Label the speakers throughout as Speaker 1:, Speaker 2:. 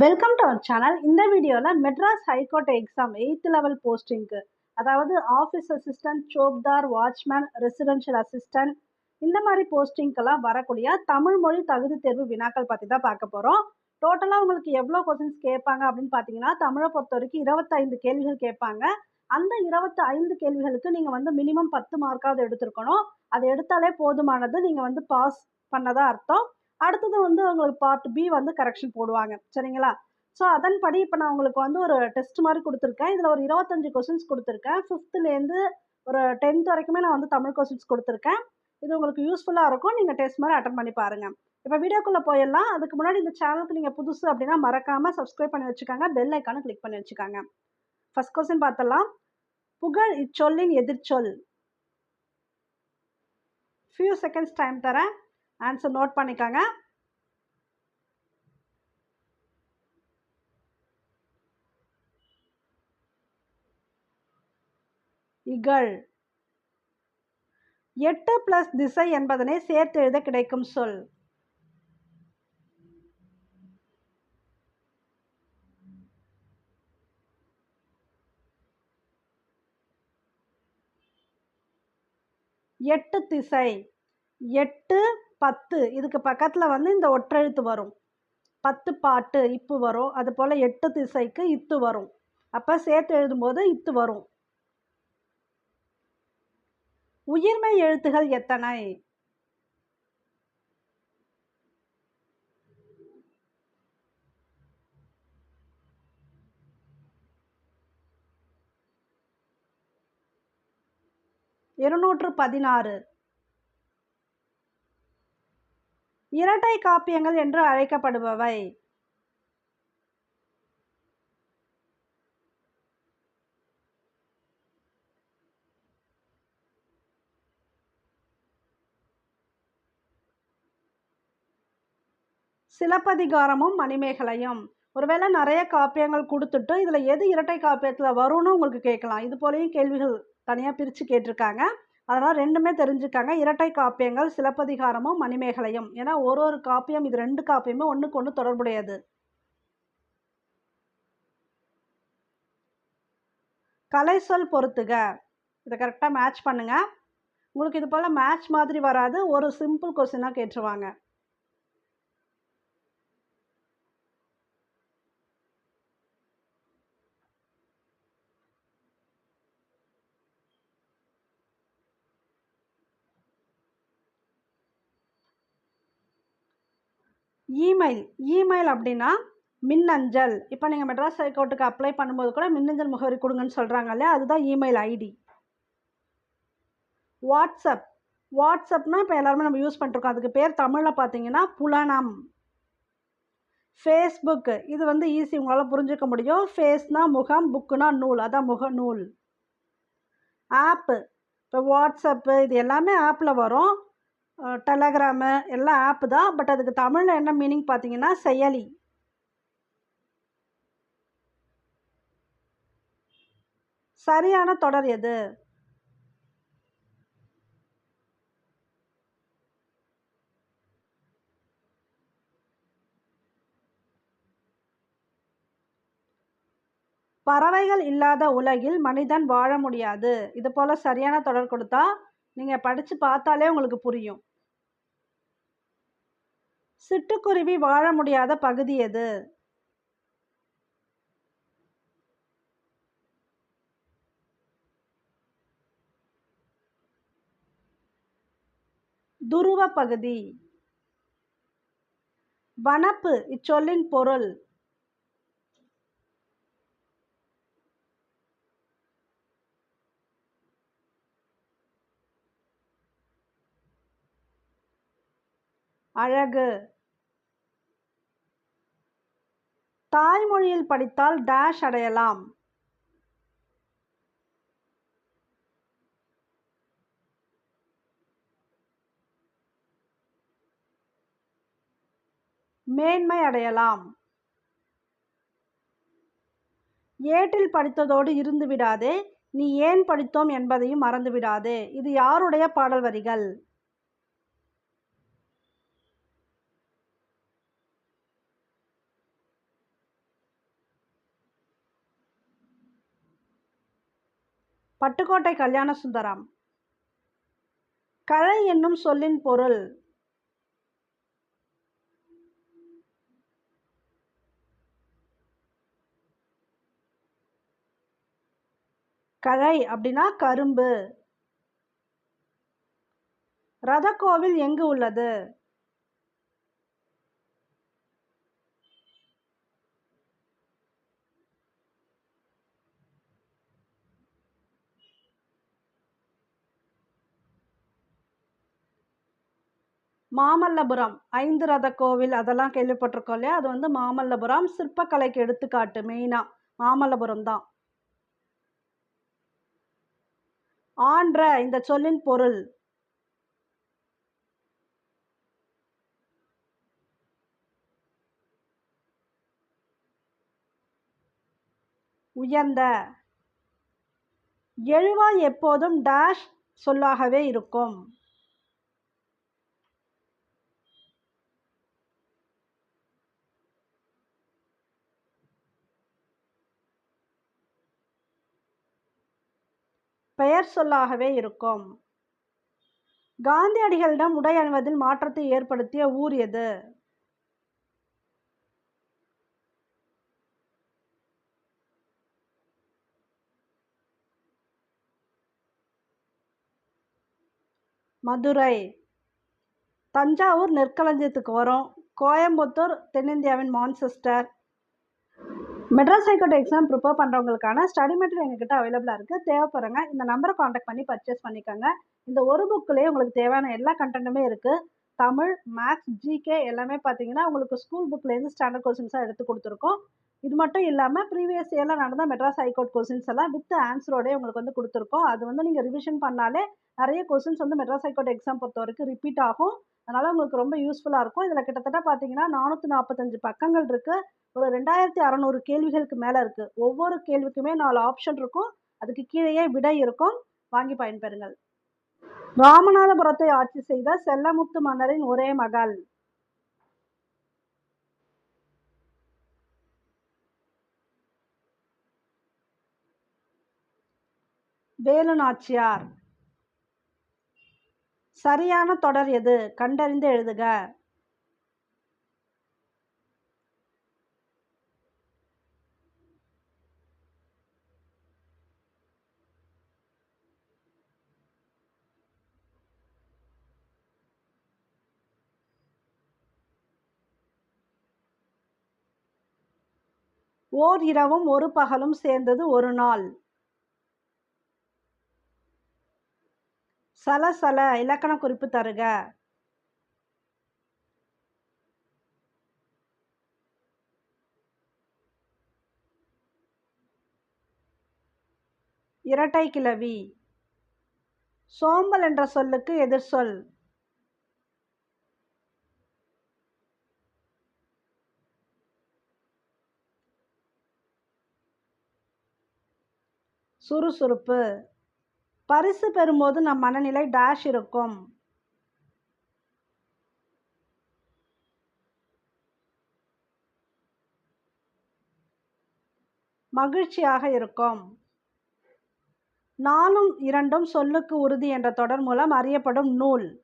Speaker 1: Welcome to our channel இந்த வீடியோவில் Madras high court exam eight level போஸ்டிங்க்கு அதாவது office assistant சோப்தார் வாட்ச்மேன் ரெசிடென்ஷியல் அசிஸ்டன்ட் இந்த மாதிரி போஸ்டிங்க்கெல்லாம் வரக்கூடிய தமிழ் மொழி தகுதி தேர்வு வினாக்கள் பற்றி தான் பார்க்க போகிறோம் டோட்டலாக உங்களுக்கு எவ்வளோ கொஸ்டின்ஸ் கேட்பாங்க அப்படின்னு பார்த்தீங்கன்னா தமிழை பொறுத்த வரைக்கும் இருபத்தைந்து கேள்விகள் கேட்பாங்க. அந்த இருபத்தி ஐந்து கேள்விகளுக்கு நீங்கள் வந்து மினிமம் பத்து மார்க்காவது எடுத்திருக்கணும். அதை எடுத்தாலே போதுமானது. நீங்கள் வந்து பாஸ் பண்ணதா அர்த்தம். அடுத்தது வந்து உங்களுக்கு பார்ட் பி வந்து கரெக்ஷன் போடுவாங்க. சரிங்களா? ஸோ அதன்படி இப்போ நான் உங்களுக்கு வந்து ஒரு டெஸ்ட் மாதிரி கொடுத்துருக்கேன். இதில் ஒரு இருபத்தஞ்சு கொஸ்டின்ஸ் கொடுத்துருக்கேன். ஃபிஃப்த்துலேருந்து ஒரு டென்த் வரைக்குமே நான் வந்து தமிழ் கொஸ்டின்ஸ் கொடுத்துருக்கேன். இது உங்களுக்கு யூஸ்ஃபுல்லாக இருக்கும். நீங்கள் டெஸ்ட் மாதிரி அட்டன் பண்ணி பாருங்கள் இப்போ வீடியோக்குள்ளே போயிடலாம். அதுக்கு முன்னாடி இந்த சேனலுக்கு நீங்கள் புதுசு அப்படின்னா மறக்காமல் சப்ஸ்கிரைப் பண்ணி வச்சுக்காங்க. பெல் ஐக்கானு கிளிக் பண்ணி வச்சுக்காங்க. ஃபர்ஸ்ட் கொஸ்டின் பார்த்தலாம் புகழ் இச்சொல்லின் எதிர்ச்சொல். ஃபியூ செகண்ட்ஸ் டைம் தரேன். ஆன்சர் நோட் பண்ணிக்கோங்க. இகழ். எட்டு பிளஸ் திசை என்பதனை சேர்த்து எழுத கிடைக்கும் சொல். எட்டு திசை. எட்டு பத்து. இதுக்கு பக்கத்தில் வந்து இந்த ஒற்றெழுத்து வரும். பத்து பாட்டு இப்பு வரும். அது போல் எட்டு திசைக்கு இத்து வரும். அப்போ சேர்த்து எழுதும்போது இத்து வரும். உயிர்மை எழுத்துகள் எத்தனை? இருநூற்று பதினாறு. இரட்டை காப்பியங்கள் என்று அழைக்கப்படுபவை. சிலப்பதிகாரமும் மணிமேகலையும். ஒருவேளை நிறைய காப்பியங்கள் கொடுத்துட்டு இதில் எது இரட்டை காப்பியத்தில் வரும்னு உங்களுக்கு கேட்கலாம். இது போலேயும் கேள்விகள் தனியாக பிரித்து கேட்டிருக்காங்க. அதனால் ரெண்டுமே தெரிஞ்சுக்காங்க இரட்டை காப்பியங்கள் சிலப்பதிகாரமும் மணிமேகலையும். ஏன்னா ஒரு ஒரு காப்பியம் இது ரெண்டு காப்பியமே ஒன்றுக்கு ஒன்று தொடர்புடையது. கலை சொல் பொறுத்துக. இதை கரெக்டாக மேட்ச் பண்ணுங்கள் உங்களுக்கு இது போல் மேட்ச் மாதிரி வராது. ஒரு சிம்பிள் கொஸ்டினாக கேட்டுருவாங்க. இமெயில் இமெயில் அப்படின்னா மின்னஞ்சல். இப்போ நீங்கள் மெட்ராஸ் ஹைகோர்ட்டுக்கு அப்ளை பண்ணும்போது கூட மின்னஞ்சல் முகவரி கொடுங்கன்னு சொல்கிறாங்க இல்லையா? அதுதான் இமெயில் ஐடி வாட்ஸ்அப் வாட்ஸ்அப்னா இப்போ எல்லாருமே நம்ம யூஸ் பண்ணிருக்கோம் அதுக்கு பேர் தமிழில் பார்த்தீங்கன்னா புலனம். ஃபேஸ்புக்கு இது வந்து ஈஸி உங்களால் புரிஞ்சுக்க முடியும். ஃபேஸ்னா முகம் புக்குனா நூல். அதான் முக நூல். ஆப்பு இப்போ வாட்ஸ்அப்பு இது எல்லாமே ஆப்பில் வரும். டெலகிராமு எல்லாம் ஆப்பு தான். பட் அதுக்கு தமிழில் என்ன மீனிங் பார்த்தீங்கன்னா செயலி. சரியான தொடர் எது? பறவைகள் இல்லாத உலகில் மனிதன் வாழ முடியாது. இது போல் சரியான தொடர் கொடுத்தா நீங்கள் படித்து பார்த்தாலே உங்களுக்கு புரியும். சிட்டுக்குருவி வாழ முடியாத பகுதி எது? துருவ பகுதி. வனப்பு இச்சொல்லின் பொருள். அழகு. தாய்மொழியில் படித்தால் டேஷ் அடையலாம். மேன்மை அடையலாம். ஏட்டில் படித்ததோடு இருந்து விடாதே நீ ஏன் படித்தோம் என்பதையும் மறந்து விடாதே இது யாருடைய பாடல் வரிகள்? பட்டுக்கோட்டை கல்யாண சுந்தரம். கலை என்னும் சொல்லின் பொருள். கலை அப்படின்னா கரும்பு. ரதக்கோவில் எங்கு உள்ளது? மாமல்லபுரம் ஐந்து ரத கோவில் அதெல்லாம் கேள்விப்பட்டிருக்கோம் இல்லையா? அது வந்து மாமல்லபுரம் சிற்பக்கலைக்கு எடுத்துக்காட்டு மெயினாக மாமல்லபுரம் தான். ஆன்ற இந்த சொல்லின் பொருள். உயர்ந்த. எழுவாய் எப்போதும் டேஷ் சொல்லாகவே இருக்கும். பெயர் சொல்லாகவே இருக்கும். காந்தியடிகளிடம் உடை அணிவதில் மாற்றத்தை ஏற்படுத்திய ஊர் எது? மதுரை. தஞ்சாவூர் நெற்களஞ்சியத்துக்கு வரும் கோயம்புத்தூர் தென்னிந்தியாவின் Manchester. Madras high court exam prepare பண்ணுறவங்களுக்கான study material எங்ககிட்ட அவைலபிளாக இருக்குது தேவைப்படுறங்க இந்த நம்பரை காண்டாக்ட் பண்ணி பர்ச்சேஸ் பண்ணிக்கோங்க. இந்த ஒரு புக்கிலே உங்களுக்கு தேவையான எல்லா கண்டென்ட்டுமே இருக்குது தமிழ் மேக்ஸ் ஜிகே எல்லாமே பார்த்தீங்கன்னா உங்களுக்கு ஸ்கூல் புக்லேருந்து ஸ்டாண்டர்ட் கொஸ்டின்ஸாக எடுத்து கொடுத்துருக்கோம். இது மட்டும் இல்லாமல் ப்ரீவியஸ் இயரில் நடந்த மெட்ராஸ் ஹைகோர்ட் கொஸ்டின்ஸ் எல்லாம் வித் ஆன்சரோடே உங்களுக்கு வந்து கொடுத்துருக்கோம். அது வந்து நீங்கள் ரிவிஷன் பண்ணாலே நிறைய கொஸ்டின்ஸ் வந்து மெட்ராஸ் ஹைகோர்ட் எக்ஸாம் பொறுத்த வரைக்கும் ரிப்பீட் ஆகும். அதனால் உங்களுக்கு ரொம்ப யூஸ்ஃபுல்லாக இருக்கும். இதில் கிட்டத்தட்ட பார்த்தீங்கன்னா நானூற்றி நாற்பத்தஞ்சு பக்கங்கள் இருக்குது ஒரு ரெண்டாயிரத்தி அறநூறு கேள்விகளுக்கு மேலே இருக்குது ஒவ்வொரு கேள்விக்குமே நாலு ஆப்ஷன் இருக்கும். அதுக்கு கீழேயே விடை இருக்கும். வாங்கி பயன்பெறுங்கள். ராமநாதபுரத்தை ஆட்சி செய்த செல்லமுத்து மன்னரின் ஒரே மகள். வேலு நாச்சியார். சரியான தொடர் எது? கண்டறிந்து எழுதுக. ஓர் இரவும் ஒரு பகலும் சேர்ந்தது ஒரு நாள். சலசல இலக்கண குறிப்பு தருக. இரட்டை கிளவி. சோம்பல் என்ற சொல்லுக்கு எதிர் சொல். சுறுசுறுப்பு. பரிசு பெறும்போது நம் மனநிலை டேஷ் இருக்கும். மகிழ்ச்சியாக இருக்கும். நாலும் இரண்டும் சொல்லுக்கு உறுதி என்ற தொடர் மூலம் அறியப்படும் நூல்.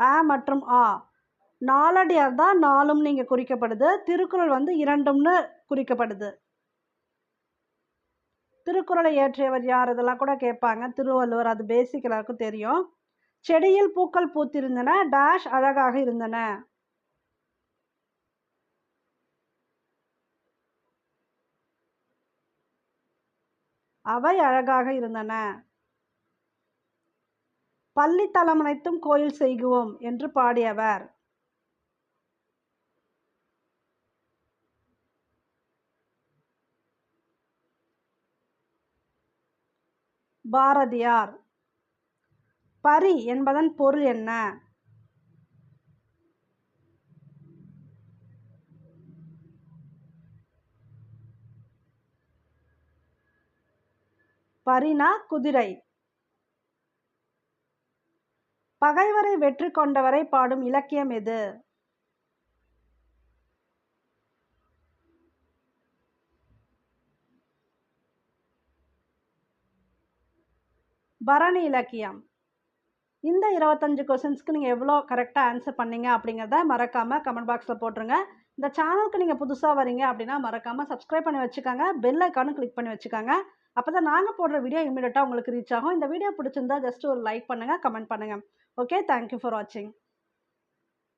Speaker 1: அ மற்றும் ஆ. நாலடியார் தான் நாலும் நீங்கள் குறிக்கப்படுது. திருக்குறள் வந்து இரண்டும்னு குறிக்கப்படுது. திருக்குறளை இயற்றியவர் யார்? இதெல்லாம் கூட கேட்பாங்க. திருவள்ளுவர் அது பேசிக் எல்லாருக்கும் தெரியும். செடியில் பூக்கள் பூத்திருந்தன டேஷ் அழகாக இருந்தன. அவை அழகாக இருந்தன. பள்ளி தலமனைத்தும் கோயில் செய்குவோம் என்று பாடியவர். பாரதியார். பரி என்பதன் பொருள் என்ன? பரினா குதிரை. பகைவரை வெற்றி கொண்டவரை பாடும் இலக்கியம் எது? பரணி இலக்கியம். இந்த இருபத்தஞ்சு கொஸ்டின்ஸ்க்கு நீங்கள் எவ்வளோ கரெக்டாக ஆன்சர் பண்ணீங்க அப்படிங்கிறத மறக்காமல் கமெண்ட் பாக்ஸில் போட்டுருங்க. இந்த சேனலுக்கு நீங்கள் புதுசாக வரீங்க அப்படின்னா மறக்காமல் சப்ஸ்கிரைப் பண்ணி வச்சுக்கோங்க. பெல் ஐக்கானும் கிளிக் பண்ணி வச்சுக்கோங்க. அப்போ தான் நாங்கள் போடுற வீடியோ இமீடியட்டாக உங்களுக்கு ரீச் ஆகும். இந்த வீடியோ பிடிச்சிருந்தா ஜஸ்ட் ஒரு லைக் பண்ணுங்கள் கமெண்ட் பண்ணுங்கள் ஓகே தேங்க்யூ ஃபார் வாட்சிங்